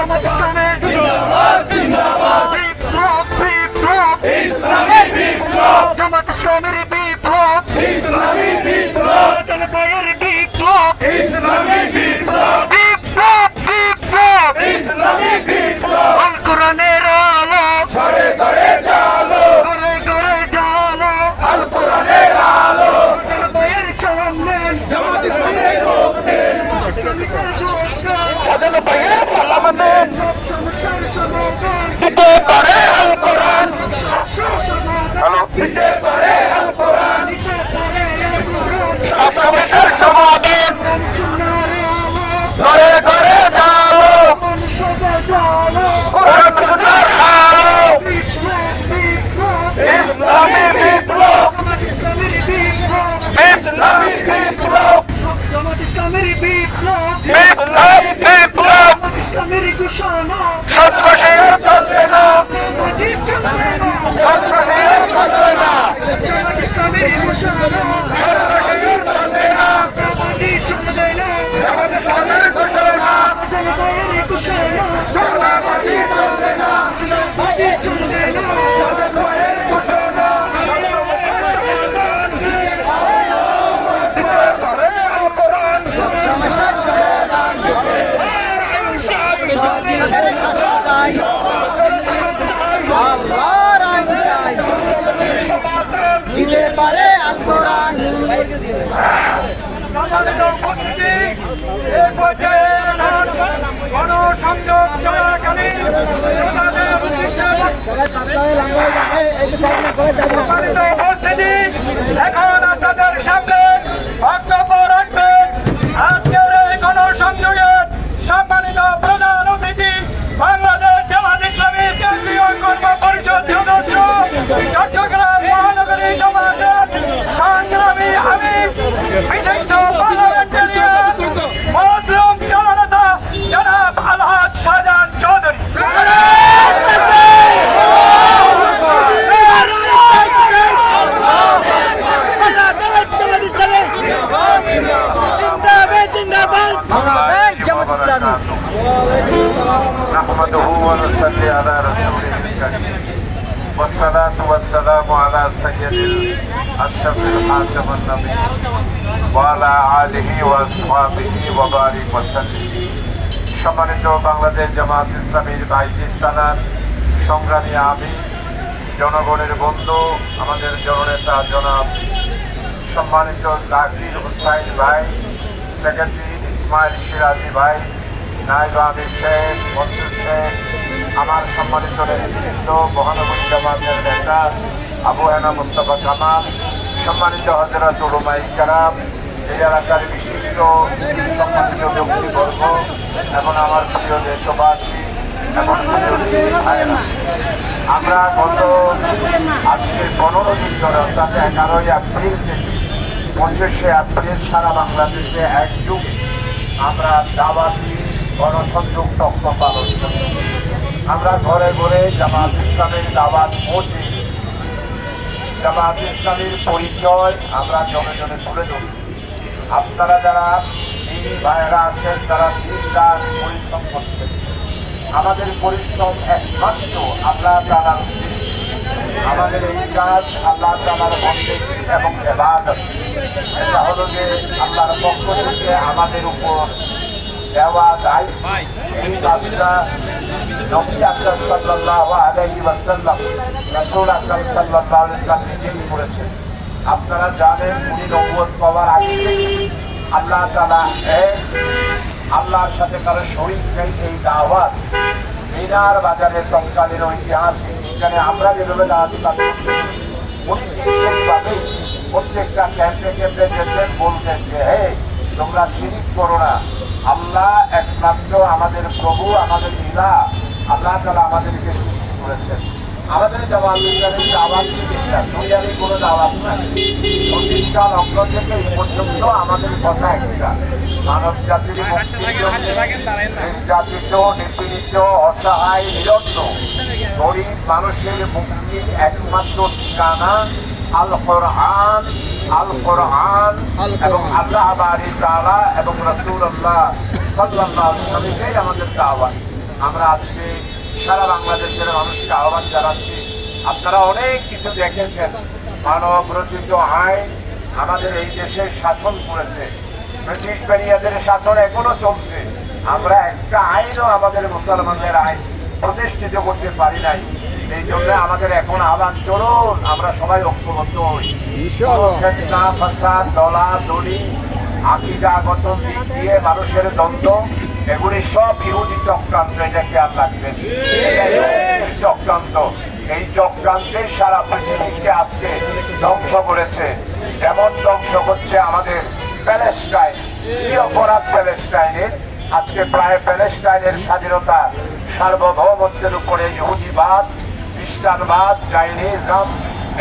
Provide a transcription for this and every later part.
Come on, come on. জামাত ইসলামের বিপ্লব। জনতায়ের বিপ্লব। বিপ্লব। বিপ্লব। আল কোরআনের আলো ঘরে ঘরে জালো জনতায়ের চলনের ইসলামিকের যোগদান সব সমস্যার সমাধান দিতে পারে আল কোরআন সব সমাধান হ্যালো দিতে পারে আল কোরআন সব সমস্যার সমাধান সুন্নাহর আলো ঘরে ঘরে জালো মানুষকে জালো কোরআন সুন্নাহর আলো বিপ্লব বিপ্লব ইসলামী বিপ্লব জামাত ইসলামের বিপ্লব ইসলামী বিপ্লব জামাত ইসলামের বিপ্লব ইসলামী বিপ্লব জামাত ইসলামের ঘোষণা সন্ত্রাসীর চলবে না জামাতি চলবে না সন্ত্রাসীর চলবে না জামাত ইসলামের ঘোষণা সন্ত্রাসীর চলবে না জামাতি চলবে না জামাত ইসলামের ঘোষণা জনতায়ের ঘোষণা সালামাতি চলবে না জামাতি চলবে না জনগণের ঘোষণা করে আল কোরআন আল্লাহর আইন চাই দিতে পারে আল কোরআন সম্মানিত উপস্থিতি এ পর্যায়ে এখন গণসংযোগ চলাকালীন শ্রোতাদের উদ্দেশ্যে على سيد الأشرف الحاتم النبي وعلى آله وأصحابه وبارك وسلم সম্মানিত বাংলাদেশ জামাত ইসলামীর বাইজির থানার সংগ্রামী আমি জনগণের বন্ধু আমাদের জননেতা জনাব সম্মানিত জাকির হুসাইন ভাই সেক্রেটারি ইসমাইল সিরাজি ভাই নাইব আমির শেখ মনসুর শেখ আমার সম্মানিত নেতৃবৃন্দ মহানগরী জামাতের নেতা আবু হেনা মুস্তফা কামাল, সম্মানিত হজরত উলুমাই কারাম, এই এলাকার বিশিষ্ট সম্মানিত ব্যক্তিবর্গ এবং আমার প্রিয় দেশবাসী, এবং আমরা গত আজকে পনেরো দিন ধরে, অর্থাৎ এগারোই এপ্রিল থেকে পঁচিশে এপ্রিল সারা বাংলাদেশে একযুগ আমরা দাওয়াতি গণসংযোগ তক্ষ পালন করি। আমরা ঘরে ঘরে জামাত ইসলামের দাওয়াত পৌঁছে জামাত ইসলামের পরিচয় আমরা জনে জনে তুলে ধরছি। আপনারা যারা দিনী ভাইয়েরা আছেন তারা দিন রাত পরিশ্রম করছেন, আমাদের পরিশ্রম একমাত্র আল্লাহ তালার আমাদের এই কাজ আল্লাহ তালার বন্দে এবং যে আল্লাহর পক্ষ থেকে আমাদের উপর দেওয়া দায়িত্ব এই কাজটা নবী আকরাম সাল্লাল্লাহু আলাইহি ওয়াসাল্লাম আলাইহি নিজেই করেছেন? আপনারা জানেন উনি নবুয়ত পাওয়ার আগে আল্লাহ এক আল্লাহর সাথে কারও শরীর নেই, এই দাওয়াত। মিনার বাজারের তৎকালীন ঐতিহাসিক যেখানে আমরা যেভাবে দাওয়াতি কাজ প্রত্যেকটা তোমরা করো না। আল্লাহ একমাত্র আমাদের প্রভু, আমাদের ইলা আল্লাহ তালা আমাদেরকে সৃষ্টি করেছেন। আমাদের ইসলামের দাওয়াত চিকিৎসা দুনিয়াবি কোনো দাওয়াত নাই। প্রতিষ্ঠান অগ্র থেকে এই পর্যন্ত আমাদের কথা একটা। মানব জাতির নির্যাতিত নিপীড়িত অসহায় নিরন্ন গরিব মানুষের মুক্তির একমাত্র ঠিকানা আল কোরআন আল কোরআন এবং আল্লাহ বাড়ি তাআলা এবং সাল্লাল্লাহু আলাইহি ওয়াসাল্লামকেই আমাদের দাওয়াত। আমরা আজকে সারা বাংলাদেশের মানুষকে আহ্বান জানাচ্ছি। আপনারা অনেক কিছু দেখেছেন। মানব রচিত আইন আমাদের এই দেশে শাসন করেছে। ব্রিটিশ ব্যারিয়াদের শাসন এখনও চলছে। আমরা একটা আইনও আমাদের মুসলমানদের আইন প্রতিষ্ঠিত করতে পারি নাই। এই জন্য আমাদের এখন আহ্বান চলুন আমরা সবাই ঐক্যবদ্ধ হই। ফাসাদ দলা দড়ি আকিদাগত দিক দিয়ে মানুষের দ্বন্দ্ব এগুলি সব ইহুদি চক্রান্ত এটা খেয়াল রাখবেন এটা চক্রান্ত। এই চক্রান্তের সারা পৃথিবীকে আজকে ধ্বংস করেছে। যেমন ধ্বংস করছে আমাদের প্যালেস্টাইন, কি অপরাধ প্যালেস্টাইনের? আজকে প্রায় প্যালেস্টাইনের স্বাধীনতা সার্বভৌমত্বের উপরে ইহুদিবাদ, খ্রিস্টানবাদ, জাইনিজম,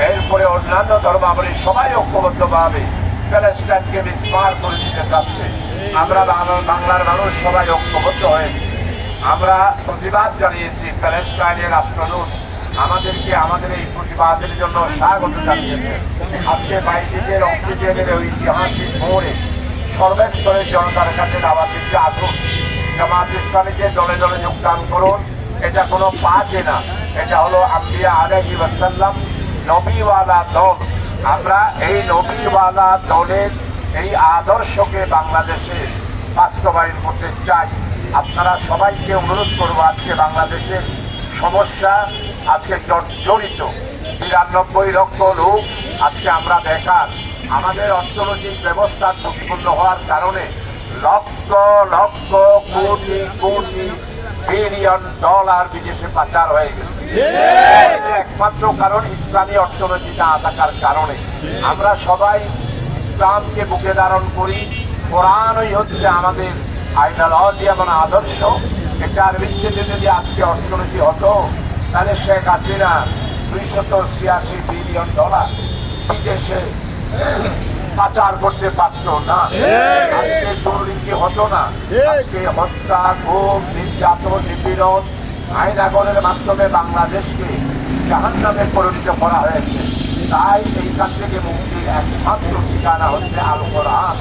এরপরে অন্যান্য ধর্মাবলী, সবাই ঐক্যবদ্ধভাবে প্যালেস্টাইনকে বিস্মার করে দিতে চাচ্ছে। আমরা বাংলা- বাংলার মানুষ সবাই ঐক্যবদ্ধ হয়েছি। আমরা প্রতিবাদ জানিয়েছি প্যালেস্টাইনের রাষ্ট্রদূত। আমাদেরকে আমাদের এই প্রতিবাদের জন্য স্বাগত জানিয়েছে। আজকে বাইজিদের অক্সিজেনের ঐতিহাসিক মোড়ে সর্বস্তরের জনতার কাছে দাওয়াত দিচ্ছে, আসুন, জামাত ইসলামীকে দলে দলে যোগদান করুন। এটা কোনো পাচে না। এটা হলো আম্বিয়া আলাইহি ওয়াসাল্লাম নবীওয়ালা দল। আমরা এই নবীওয়ালা দলের এই আদর্শকে বাংলাদেশে বাস্তবায়ন করতে চাই। আপনারা সবাইকে অনুরোধ করব আজকে বাংলাদেশের সমস্যা আজকে জড়িত বিরানব্বই লক্ষ লোক আজকে আমরা বেকার। আমাদের অর্থনৈতিক ব্যবস্থা ঝুঁকিপূর্ণ হওয়ার কারণে লক্ষ লক্ষ কোটি কোটি বিলিয়ন ডলার বিদেশে পাচার হয়ে গেছে। একমাত্র কারণ ইসলামী অর্থনীতিটা থাকার কারণে। আমরা সবাই ইসলামকে বুকে ধারণ করি। কোরআনই হচ্ছে আমাদের আইডিওলজি এবং আদর্শ। এটার ভিত্তিতে যদি আজকে অর্থনীতি হতো তাহলে শেখ হাসিনা দুইশত ছিয়াশি বিলিয়ন ডলার বিদেশে পাচার করতে পারত না। আজকে দুর্নীতি হতো না। আজকে হত্যা গুম নির্যাতন নিপীড়ন আইনাগরের মাধ্যমে বাংলাদেশকে জাহান নামে পরিণত করা হয়েছে। তাই এইখান থেকে মুক্তির একমাত্র ঠিকানা হচ্ছে আল কোরআন।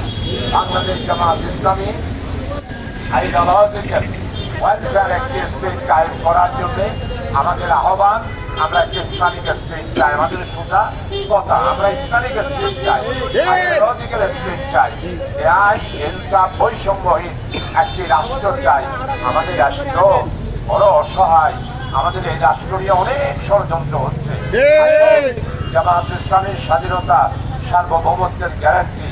বাংলাদেশ জামাত ইসলামী আইডিওলজিক্যাল ওয়েলফেয়ার একটি স্টেট কায়েম করার জন্য আমাদের আহ্বান আমরা একটি ইসলামিক স্টেট চাই আমাদের সোজা কথা, আমরা ইসলামিক স্টেট চাই আইডিওলজিক্যাল স্টেট চাই ন্যায় ইনসাফ বৈষম্যহীন একটি রাষ্ট্র চাই আমাদের রাষ্ট্র বড় অসহায়, আমাদের এই রাষ্ট্র নিয়ে অনেক ষড়যন্ত্র হচ্ছে। জামাত ইসলামের স্বাধীনতা, সার্বভৌমত্বের গ্যারান্টি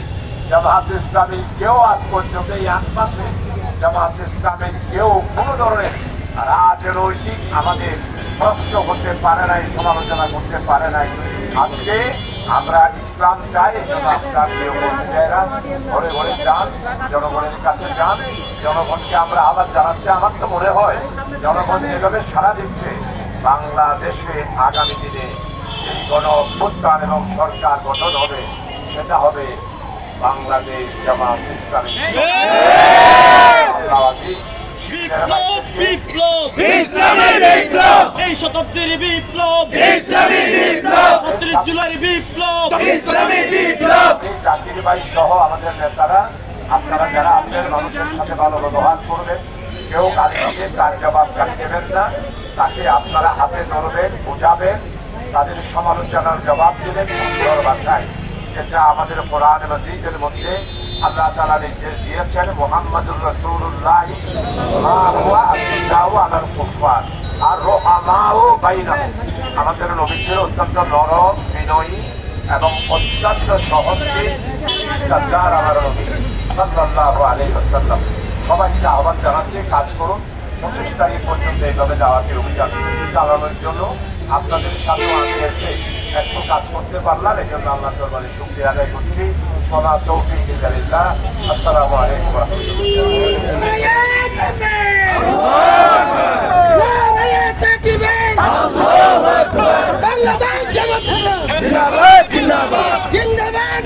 জামাত ইসলামী কেউ আজ পর্যন্ত এই আট মাসে জামাত ইসলামের কেউ কোনো ধরনের রাজনৈতিক আমাদের প্রশ্ন করতে পারে নাই সমালোচনা করতে পারে নাই। আজকে আমরা ইসলাম চাই এই আপনার প্রিয় ঘরে ঘরে যান জনগণের কাছে যান। জনগণকে আমরা আবার জানাচ্ছি আমার তো মনে হয় জনগণ যেভাবে সারা দিচ্ছে। বাংলাদেশে আগামী দিনে এই গণ অভ্যুত্থান এবং সরকার গঠন হবে সেটা হবে বাংলাদেশ জামাত ইসলামী। বিপ্লব বিপ্লব। ইসলামের বিপ্লব। এই শতাব্দীর বিপ্লব। ইসলামী বিপ্লব। ছত্রিশ জুলাই বিপ্লব। ইসলামী বিপ্লব। এই জাতির ভাই সহ আমাদের নেতারা আপনারা যারা আছেন মানুষের সাথে ভালো ব্যবহার করবেন। কেউ দিলে তার জবাব গালি দেবেন না। তাকে আপনারা হাতে ধরবেন বোঝাবেন তাদের সমালোচনার জবাব দিলেন সুন্দর ভাষায় যেটা আমাদের কোরআন মসজিদের মধ্যে আল্লাহ তালা নির্দেশ দিয়েছেন, মোহাম্মদুর রসুল্লাহ আর রোহামাও বাইনাহুম। আমাদের নবী ছিল অত্যন্ত নরম, বিনয়ী এবং অত্যন্ত সহজে শিষ্টাচার আমার নবী সাল্লাল্লাহু আলাইহি ওয়াসাল্লাম। সবাইকে আহ্বান জানাচ্ছি, কাজ করুন। পঁচিশ তারিখ পর্যন্ত এইভাবে দাওয়াতের অভিযান চালানোর জন্য। আপনাদের সাথেও আমি এসে একটু কাজ করতে পারলাম এই জন্য আল্লাহ দরবারে শুক্রিয়া আদায় করছি। তোমা তৌফিক ইল্লাল্লাহ আসসালামু আলাইকুম ওয়া রাহমাতুল্লাহ। জিন্দাবাদ